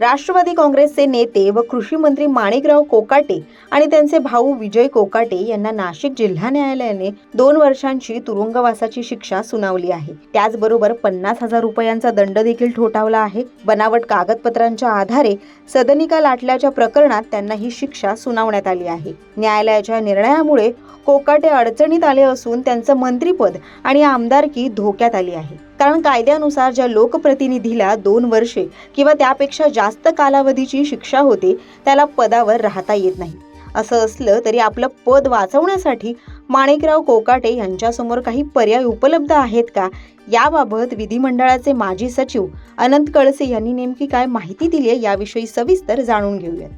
राष्ट्रवादी काँग्रेसचे नेते व कृषी मंत्री माणिकराव कोकाटे आणि त्यांचे भाऊ विजय कोकाटे यांना नाशिक जिल्हा न्यायालयाने दोन वर्षांची तुरुंगवासाची शिक्षा सुनावली आहे. त्याचबरोबर पन्नास हजार रुपयांचा दंड देखील ठोठावला आहे. बनावट कागदपत्रांच्या आधारे सदनिका लाटल्याच्या प्रकरणात त्यांना ही शिक्षा सुनावण्यात आली आहे. न्यायालयाच्या निर्णयामुळे कोकाटे अडचणीत आले असून त्यांचं मंत्रीपद आणि आमदारकी धोक्यात आली आहे. कारण कायद्यानुसार ज्या लोकप्रतिनिधीला दोन वर्षे किंवा त्यापेक्षा जास्त कालावधीची शिक्षा होते त्याला पदावर राहता येत नाही. असं असलं तरी आपलं पद वाचवण्यासाठी माणिकराव कोकाटे यांच्यासमोर काही पर्याय उपलब्ध आहेत का? याबाबत विधिमंडळाचे माजी सचिव अनंत कळसे यांनी नेमकी काय माहिती दिली आहे याविषयी सविस्तर जाणून घेऊयात.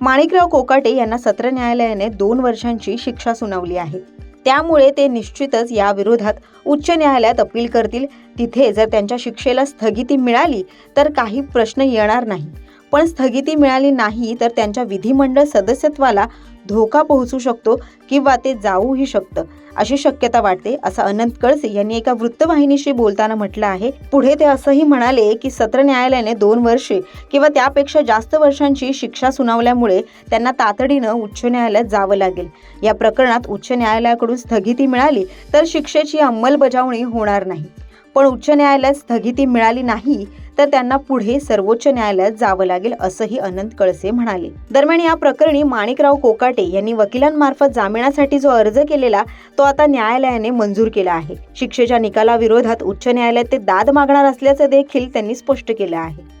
माणिकराव कोकाटे यांना सत्र न्यायालयाने दोन वर्षांची शिक्षा सुनावली आहे. त्यामुळे ते निश्चितच या विरोधात उच्च न्यायालयात अपील करतील. तिथे जर त्यांच्या शिक्षेला स्थगिती मिळाली तर काही प्रश्न येणार नाही. पण स्थगिती मिळाली नाही तर त्यांच्या विधिमंडळ सदस्यत्वाला धोका पोहोचू शकतो किंवा ते जाऊही शकतं अशी शक्यता वाटते असं अनंत कळसे यांनी एका वृत्तवाहिनीशी बोलताना म्हटलं आहे. पुढे ते असंही म्हणाले की सत्र न्यायालयाने दोन वर्षे किंवा त्यापेक्षा जास्त वर्षांची शिक्षा सुनावल्यामुळे त्यांना तातडीनं उच्च न्यायालयात जावं लागेल. या प्रकरणात उच्च न्यायालयाकडून स्थगिती मिळाली तर शिक्षेची अंमलबजावणी होणार नाही. पण उच्च न्यायालयात स्थगिती मिळाली नाही तर त्यांना पुढे सर्वोच्च न्यायालयात जावं लागेल असंही अनंत कळसे म्हणाले. दरम्यान या प्रकरणी माणिकराव कोकाटे यांनी वकिलांमार्फत जामिनासाठी जो अर्ज केलेला तो आता न्यायालयाने मंजूर केला आहे. शिक्षेच्या निकालाविरोधात उच्च न्यायालयात ते दाद मागणार असल्याचं देखील त्यांनी स्पष्ट केलं आहे.